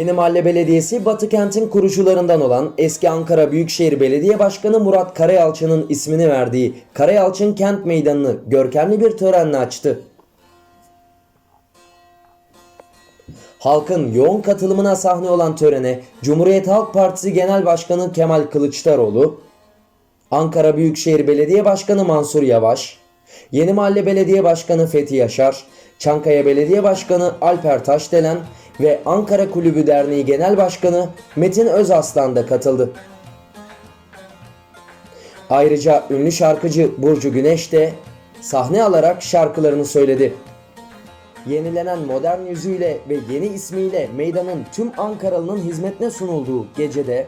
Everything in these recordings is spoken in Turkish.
Yeni Mahalle Belediyesi Batı kentin kurucularından olan eski Ankara Büyükşehir Belediye Başkanı Murat Karayalçı'nın ismini verdiği Karayalçın Kent Meydanı'nı görkemli bir törenle açtı. Halkın yoğun katılımına sahne olan törene Cumhuriyet Halk Partisi Genel Başkanı Kemal Kılıçdaroğlu, Ankara Büyükşehir Belediye Başkanı Mansur Yavaş, Yeni Mahalle Belediye Başkanı Fethi Yaşar, Çankaya Belediye Başkanı Alper Taşdelen ve Ankara Kulübü Derneği Genel Başkanı Metin Özaslan da katıldı. Ayrıca ünlü şarkıcı Burcu Güneş de sahne alarak şarkılarını söyledi. Yenilenen modern yüzüyle ve yeni ismiyle meydanın tüm Ankaralı'nın hizmetine sunulduğu gecede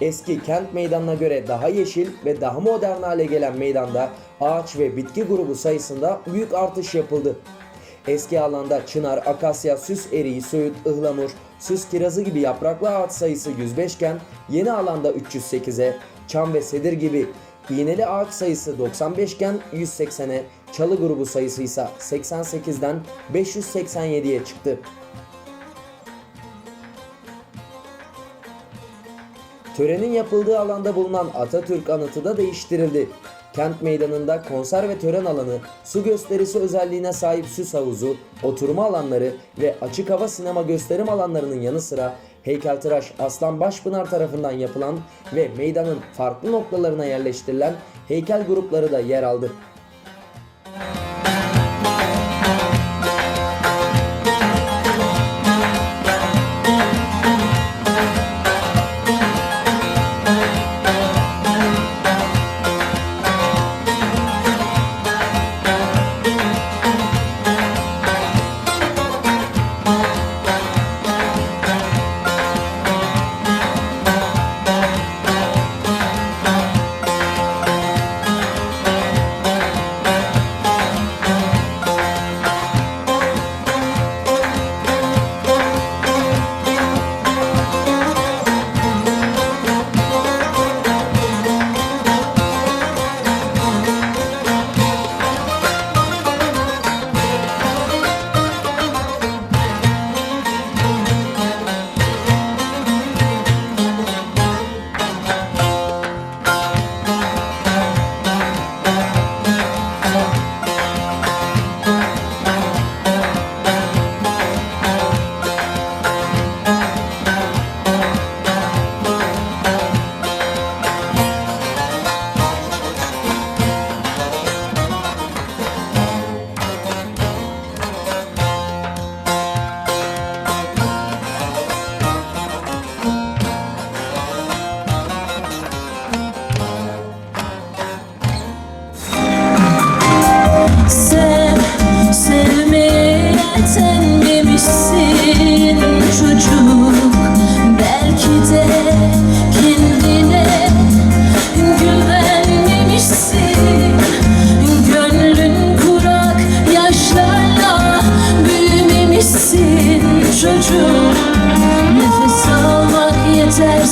Eski kent meydanına göre daha yeşil ve daha modern hale gelen meydanda ağaç ve bitki grubu sayısında büyük artış yapıldı. Eski alanda çınar, akasya, süs eriği, söğüt, ıhlamur, süs kirazı gibi yapraklı ağaç sayısı 105 iken yeni alanda 308'e, çam ve sedir gibi iğneli ağaç sayısı 95 iken 180'e, çalı grubu sayısı ise 88'den 587'ye çıktı. Törenin yapıldığı alanda bulunan Atatürk anıtı da değiştirildi. Kent meydanında konser ve tören alanı, su gösterisi özelliğine sahip süs havuzu, oturma alanları ve açık hava sinema gösterim alanlarının yanı sıra heykeltıraş Aslan Başpınar tarafından yapılan ve meydanın farklı noktalarına yerleştirilen heykel grupları da yer aldı.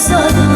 soy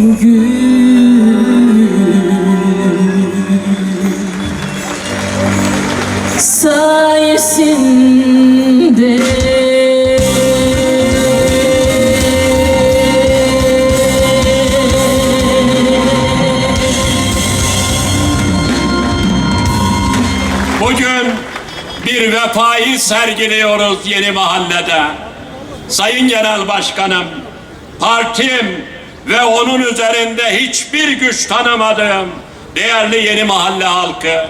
gül sayesinde Bugün bir vefayı sergiliyoruz yeni mahallede. Sayın Genel Başkanım, partim ve onun üzerinde hiçbir güç tanımadığım değerli yeni mahalle halkı,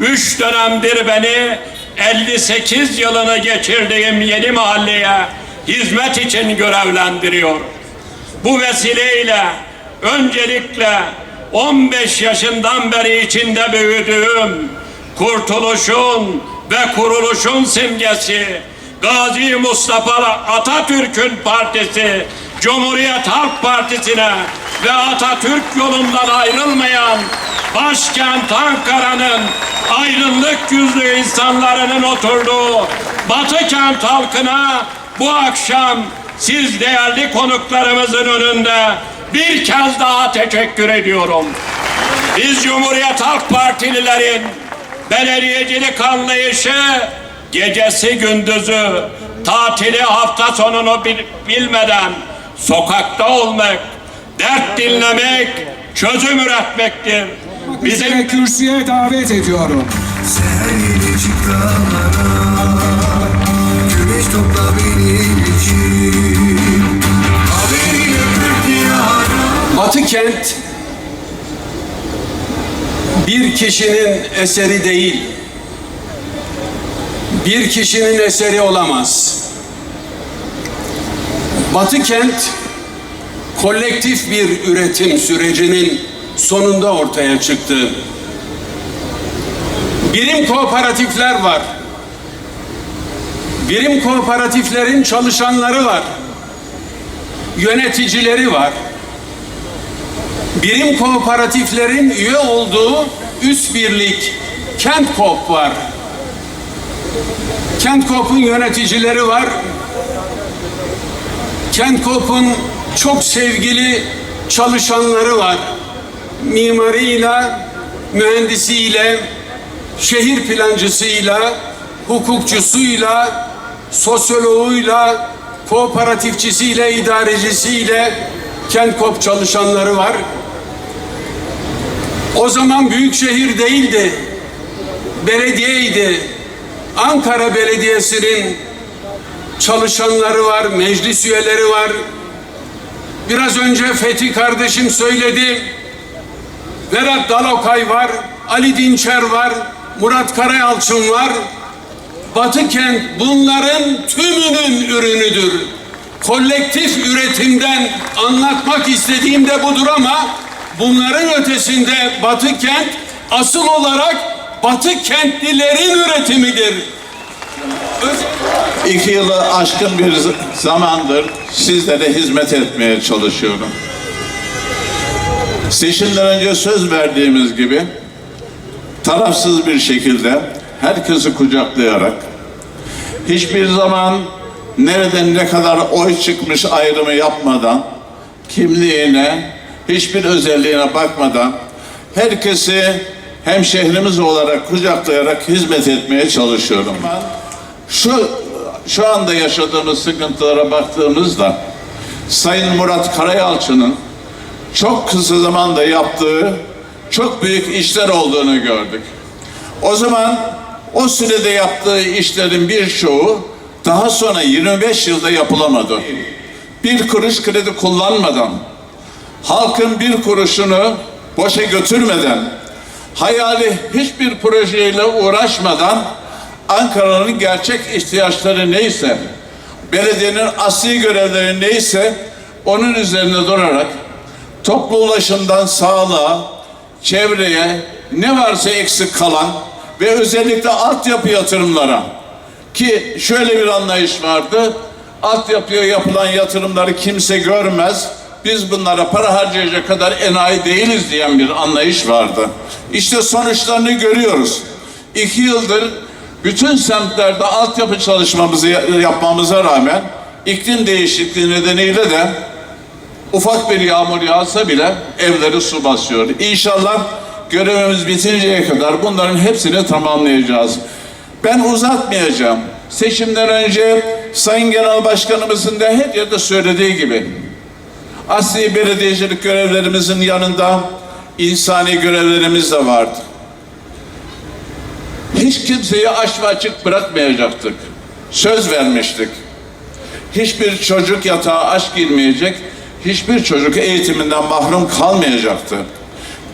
üç dönemdir beni 58 yılını geçirdiğim yeni mahalleye hizmet için görevlendiriyor. Bu vesileyle öncelikle 15 yaşından beri içinde büyüdüğüm kurtuluşun ve kuruluşun simgesi Gazi Mustafa Atatürk'ün partisi Cumhuriyet Halk Partisi'ne ve Atatürk yolundan ayrılmayan başkent Ankara'nın aydınlık yüzlü insanların oturduğu Batı kent halkına bu akşam siz değerli konuklarımızın önünde bir kez daha teşekkür ediyorum. Biz Cumhuriyet Halk Partililerin belediyecilik anlayışı gecesi gündüzü, tatili hafta sonunu bil- bilmeden sokakta olmak, dert dinlemek, çözüm üretmektir. Bizim Bizim kürsüye davet ediyorum. Sen yeni çık dağlara Güneş topla benim için Haberin öpüp diyara Batı kent bir kişinin eseri değil. Bir kişinin eseri olamaz. Batı kent kolektif bir üretim sürecinin sonunda ortaya çıktı. Birim kooperatifler var. Birim kooperatiflerin çalışanları var. Yöneticileri var birim kooperatiflerin üye olduğu üst birlik Kent Koop var. Kent Koop'un yöneticileri var. Kent Koop'un çok sevgili çalışanları var. Mimarıyla, mühendisiyle, şehir plancısıyla, hukukçusuyla, sosyoloğuyla, kooperatifçisiyle, idarecisiyle Kent Koop çalışanları var. O zaman büyük şehir değildi. Belediyeydi. Ankara Belediyesi'nin çalışanları var, meclis üyeleri var. Biraz önce Fethi kardeşim söyledi. Vedat Dalokay var, Ali Dinçer var, Murat Karayalçın var. Batı kent bunların tümünün ürünüdür. Kolektif üretimden anlatmak istediğim de budur ama bunların ötesinde Batı kent asıl olarak Batı kentlilerin üretimidir. Özel- İki yılı aşkın bir zamandır sizlere hizmet etmeye çalışıyorum. Seçimden önce söz verdiğimiz gibi tarafsız bir şekilde herkesi kucaklayarak hiçbir zaman nereden ne kadar oy çıkmış ayrımı yapmadan kimliğine hiçbir özelliğine bakmadan herkesi hem şehrimiz olarak kucaklayarak hizmet etmeye çalışıyorum. Şu şu anda yaşadığımız sıkıntılara baktığımızda Sayın Murat Karayalçı'nın çok kısa zamanda yaptığı çok büyük işler olduğunu gördük. O zaman o sürede yaptığı işlerin birçoğu daha sonra 25 yılda yapılamadı. Bir kuruş kredi kullanmadan, halkın bir kuruşunu boşa götürmeden, hayali hiçbir projeyle uğraşmadan Ankara'nın gerçek ihtiyaçları neyse, belediyenin asli görevleri neyse onun üzerine durarak toplu ulaşımdan sağlığa, çevreye ne varsa eksik kalan ve özellikle altyapı yatırımlara ki şöyle bir anlayış vardı. Altyapıya yapılan yatırımları kimse görmez. Biz bunlara para harcayacak kadar enayi değiliz diyen bir anlayış vardı. İşte sonuçlarını görüyoruz. İki yıldır bütün semtlerde altyapı çalışmamızı ya- yapmamıza rağmen iklim değişikliği nedeniyle de ufak bir yağmur yağsa bile evleri su basıyor. İnşallah görevimiz bitinceye kadar bunların hepsini tamamlayacağız. Ben uzatmayacağım. Seçimden önce Sayın Genel Başkanımızın da her yerde söylediği gibi asli belediyecilik görevlerimizin yanında insani görevlerimiz de vardı. Hiç kimseyi aç ve açık bırakmayacaktık. Söz vermiştik. Hiçbir çocuk yatağa aç girmeyecek, hiçbir çocuk eğitiminden mahrum kalmayacaktı.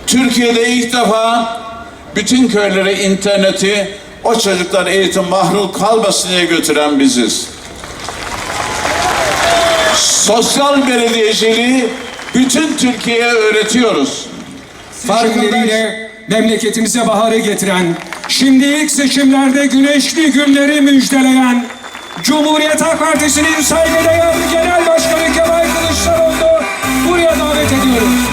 Türkiye'de ilk defa bütün köylere interneti o çocuklar eğitim mahrum kalmasın diye götüren biziz. Sosyal belediyeciliği bütün Türkiye'ye öğretiyoruz. Seçimleriyle memleketimize baharı getiren, şimdi ilk seçimlerde güneşli günleri müjdeleyen Cumhuriyet Halk Partisi'nin saygıdeğer Genel Başkanı Kemal Kılıçdaroğlu buraya davet ediyoruz.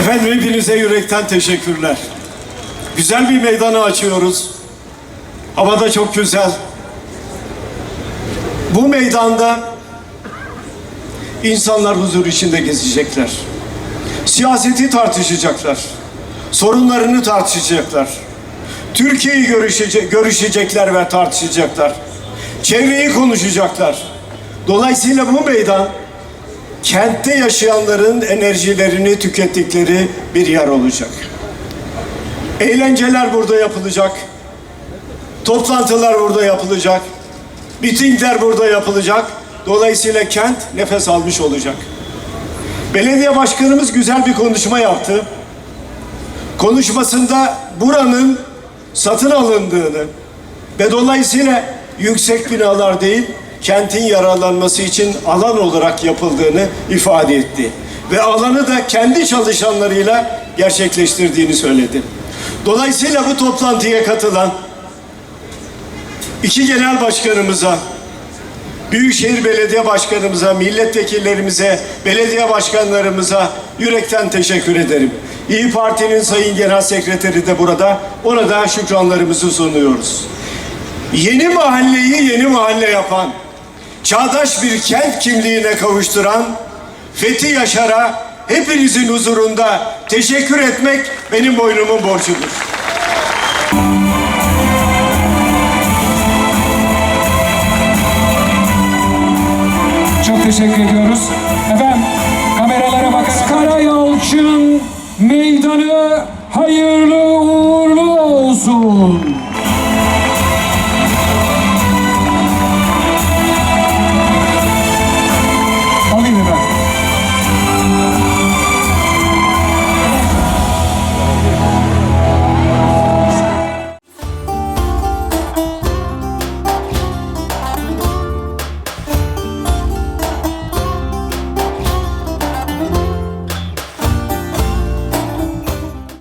Efendim hepinize yürekten teşekkürler. Güzel bir meydanı açıyoruz. Hava da çok güzel. Bu meydanda insanlar huzur içinde gezecekler. Siyaseti tartışacaklar. Sorunlarını tartışacaklar. Türkiye'yi görüşecek, görüşecekler ve tartışacaklar. Çevreyi konuşacaklar. Dolayısıyla bu meydan kentte yaşayanların enerjilerini tükettikleri bir yer olacak. Eğlenceler burada yapılacak. Toplantılar burada yapılacak. Mitingler burada yapılacak. Dolayısıyla kent nefes almış olacak. Belediye başkanımız güzel bir konuşma yaptı. Konuşmasında buranın satın alındığını ve dolayısıyla yüksek binalar değil, kentin yararlanması için alan olarak yapıldığını ifade etti. Ve alanı da kendi çalışanlarıyla gerçekleştirdiğini söyledi. Dolayısıyla bu toplantıya katılan iki genel başkanımıza, Büyükşehir Belediye Başkanımıza, milletvekillerimize, belediye başkanlarımıza yürekten teşekkür ederim. İyi Parti'nin Sayın Genel Sekreteri de burada. Ona da şükranlarımızı sunuyoruz. Yeni mahalleyi yeni mahalle yapan, çağdaş bir kent kimliğine kavuşturan Fethi Yaşar'a hepinizin huzurunda teşekkür etmek benim boynumun borcudur. Teşekkür ediyoruz. Efendim kameralara bakarak Karayalçın meydanı hayırlı uğurlu olsun.